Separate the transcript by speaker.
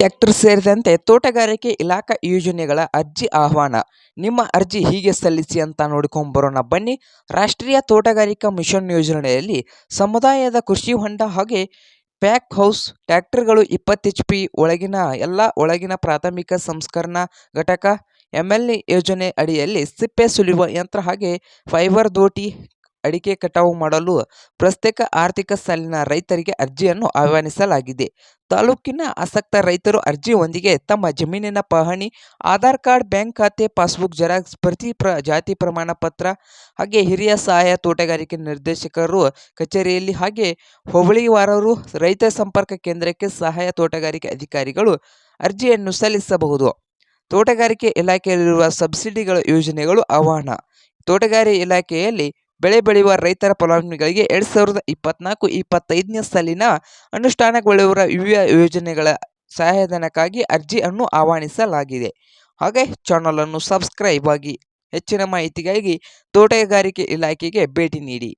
Speaker 1: Tractor ಸೇರಿದಂತೆ ತೋಟಗಾರಿಕೆ ಇಲಾಖಾ ಯೋಜನೆಗಳ ಅರ್ಜಿ ಆಹ್ವಾನ. ನಿಮ್ಮ ಅರ್ಜಿ ಹೀಗೆ ಸಲ್ಲಿಸಿ ಅಂತ ನೋಡ್ಕೊಂಬರೋಣ ಬನ್ನಿ. ರಾಷ್ಟ್ರೀಯ ತೋಟಗಾರಿಕಾ ಮಿಷನ್ ಯೋಜನೆಯಲ್ಲಿ ಸಮುದಾಯದ ಕೃಷಿ ಹೊಂಡ ಹಾಗೆ ಪ್ಯಾಕ್ ಹೌಸ್, ಟ್ಯಾಕ್ಟರ್ಗಳು ಇಪ್ಪತ್ತು ಎಚ್ ಪಿ ಒಳಗಿನ ಎಲ್ಲ ಒಳಗಿನ ಪ್ರಾಥಮಿಕ ಸಂಸ್ಕರಣಾ ಘಟಕ ಎಂ ಎಲ್ ಯೋಜನೆ ಅಡಿಯಲ್ಲಿ ಸಿಪ್ಪೆ ಸುಲಿಯುವ ಯಂತ್ರ ಹಾಗೆ ಫೈಬರ್ ದೋಟಿ ಅಡಿಕೆ ಕಟಾವು ಮಾಡಲು ಪ್ರಸ್ತೇಕ ಆರ್ಥಿಕ ಸಾಲಿನ ರೈತರಿಗೆ ಅರ್ಜಿಯನ್ನು ಆಹ್ವಾನಿಸಲಾಗಿದೆ. ತಾಲೂಕಿನ ಆಸಕ್ತ ರೈತರು ಅರ್ಜಿಯೊಂದಿಗೆ ತಮ್ಮ ಜಮೀನಿನ ಪಹಣಿ, ಆಧಾರ್ ಕಾರ್ಡ್, ಬ್ಯಾಂಕ್ ಖಾತೆ, ಪಾಸ್ಬುಕ್ ಜೆರಾಕ್ಸ್ ಪ್ರತಿ ಪ್ರ, ಜಾತಿ ಪ್ರಮಾಣ ಪತ್ರ ಹಾಗೆ ಹಿರಿಯ ಸಹಾಯ ತೋಟಗಾರಿಕೆ ನಿರ್ದೇಶಕರು ಕಚೇರಿಯಲ್ಲಿ ಹಾಗೆ ಹೋಬಳಿವಾರರು ರೈತ ಸಂಪರ್ಕ ಕೇಂದ್ರಕ್ಕೆ ಸಹಾಯ ತೋಟಗಾರಿಕೆ ಅಧಿಕಾರಿಗಳು ಅರ್ಜಿಯನ್ನು ಸಲ್ಲಿಸಬಹುದು. ತೋಟಗಾರಿಕೆ ಇಲಾಖೆಯಲ್ಲಿರುವ ಸಬ್ಸಿಡಿಗಳ ಯೋಜನೆಗಳು ಆಹ್ವಾನ. ತೋಟಗಾರಿಕೆ ಇಲಾಖೆಯಲ್ಲಿ ಬೆಳೆ ಬೆಳೆಯುವ ರೈತರ ಫಲಾನುಭವಿಗಳಿಗೆ ಎರಡು ಸಾವಿರದ ಇಪ್ಪತ್ನಾಲ್ಕು, ಇಪ್ಪತ್ತೈದನೇ ಸಾಲಿನ ಅನುಷ್ಠಾನಗೊಳ್ಳುವ ವಿವಿಧ ಯೋಜನೆಗಳ ಸಹಾಯಧನಕ್ಕಾಗಿ ಅರ್ಜಿಯನ್ನು ಆಹ್ವಾನಿಸಲಾಗಿದೆ. ಹಾಗೆ ಚಾನಲನ್ನು ಸಬ್ಸ್ಕ್ರೈಬ್ ಆಗಿ ಹೆಚ್ಚಿನ ಮಾಹಿತಿಗಾಗಿ ತೋಟಗಾರಿಕೆ ಇಲಾಖೆಗೆ ಭೇಟಿ ನೀಡಿ.